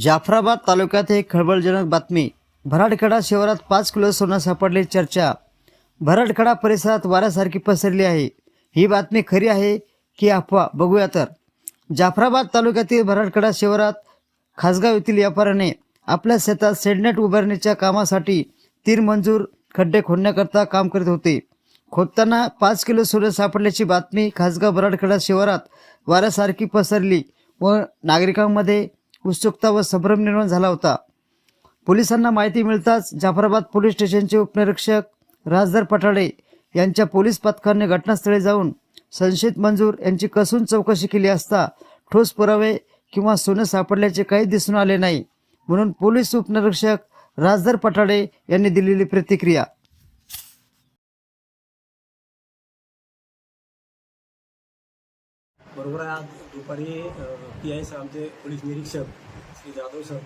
जाफराबाद तालुक्यात एक खळबळजनक बातमी. भराडखडा शहरात पाच किलो सोनं सापडले चर्चा. भराडखडा परिसरात वाऱ्यासारखी पसरली आहे. ही बातमी खरी आहे की अफवा? बघूया तर. जाफराबाद तालुक्यातील भराडखडा शिवारात खासगाव येथील व्यापाऱ्याने आपल्या शेतात सेडनेट उभारणीच्या कामासाठी तीन मंजूर खड्डे खोदण्याकरता काम करीत होते. खोदताना पाच किलो सोनं सापडल्याची बातमी खासगाव भराडखडा शिवारात वाऱ्यासारखी पसरली व नागरिकांमध्ये उत्सुकता व संभ्रम निर्माण झाला होता. पोलिसांना माहिती मिळताच जाफराबाद पोलीस स्टेशनचे उपनिरीक्षक राजदर पठाडे यांच्या पोलीस पथकाने घटनास्थळी जाऊन संशयित मंजूर यांची कसून चौकशी केली असता ठोस पुरावे किंवा सोनं सापडल्याचे काही दिसून आले नाही म्हणून पोलीस उपनिरीक्षक राजदर पठाडे यांनी दिलेली प्रतिक्रिया. बरोबर आज दुपारी पी आय आमचे पोलीस निरीक्षक श्री जाधव सर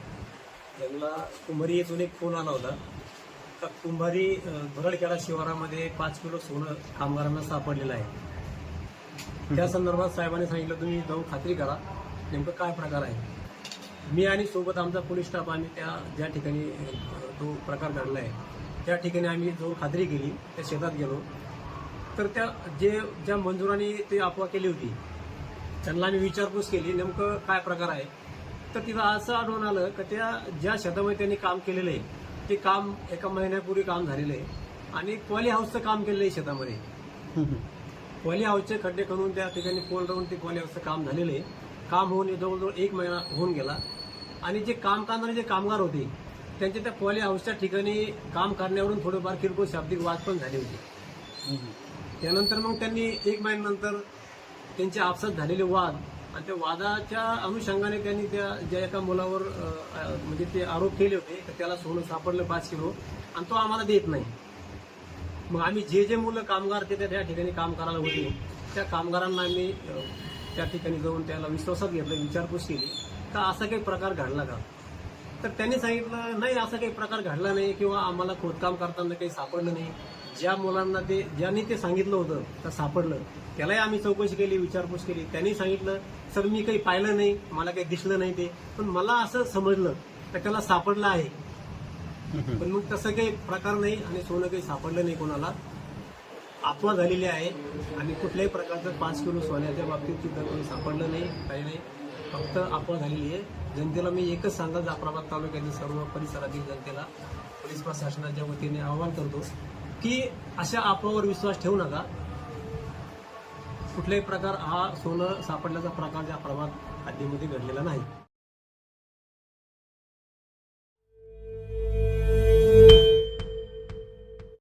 यांना कुंभारी येथून एक फोन आला होता. तर कुंभारी भरडखेडा शिवारामध्ये पाच किलो सोनं कामगारांना सापडलेलं आहे. त्या संदर्भात साहेबांनी सांगितलं तुम्ही जाऊन खात्री करा नेमकं काय प्रकार आहे? मी आणि सोबत आमचा पोलीस स्टाफ आम्ही त्या ज्या ठिकाणी तो प्रकार घडला आहे त्या ठिकाणी आम्ही जाऊन खात्री केली त्या शेतात गेलो. तर त्या जे ज्या मंजुरांनी ते अफवा केली होती त्यांना आम्ही विचारपूस केली नेमकं काय प्रकार आहे? तर तिथं असं आढळून आलं की त्या ज्या शेतामध्ये त्यांनी काम केलेलं आहे ते काम एका महिन्यापूर्वी काम झालेलं आहे. आणि पॉली हाऊसचं काम केलेलं आहे शेतामध्ये. पॉली हाऊसचे खड्डे करून त्या ठिकाणी पोल राहून ते पॉली हाऊसचं काम झालेलं आहे. काम होऊन जवळजवळ एक महिना होऊन गेला. आणि जे काम करणारे जे कामगार होते त्यांच्या त्या पॉली हाऊसच्या ठिकाणी काम करण्यावरून थोडेफार किरकोळ शाब्दिक वाद पण झाले होते. त्यानंतर मग त्यांनी एक महिन्यानंतर त्यांचे आपसात झालेले वाद आणि त्या वादाच्या अनुषंगाने त्यांनी त्या ज्या एका मुलावर म्हणजे ते आरोप केले होते तर त्याला सोनं सापडलं पाच किलो आणि तो आम्हाला देत नाही. मग आम्ही जे जे मुलं कामगार ते त्या ठिकाणी काम करायला होते. त्या कामगारांना आम्ही त्या ठिकाणी जाऊन त्याला विश्वासात घेतलं विचारपूस केली. तर असा काही प्रकार घडला का? तर त्यांनी सांगितलं नाही असा काही प्रकार घडला नाही किंवा आम्हाला खोदकाम करताना काही सापडलं नाही. ज्या मुलांना ते ज्यांनी ते सांगितलं होतं तर सापडलं त्यालाही आम्ही चौकशी केली विचारपूस केली. त्यांनी सांगितलं सर मी काही पाहिलं नाही मला काही दिसलं नाही ते. पण मला असं समजलं तर त्याला सापडलं आहे. पण मग तसं काही प्रकार नाही आणि सोनं काही सापडलं नाही कोणाला. अफवा झालेली आहे आणि कुठल्याही प्रकारचं पाच किलो सोन्याच्या बाबतीत सुद्धा कोणी सापडलं नाही काही नाही. फक्त अफवा झालेली आहे. जनतेला मी एकच सांगा जाफराबाद तालुक्यातील सर्व परिसरातील जनतेला पोलीस प्रशासनाच्या वतीने आवाहन करतो की अशा अफवावर विश्वास ठेवू नका. कुठलाही प्रकार हा सोनं सापडल्याचा प्रकार जाफराबाद हद्दीमध्ये घडलेला नाही.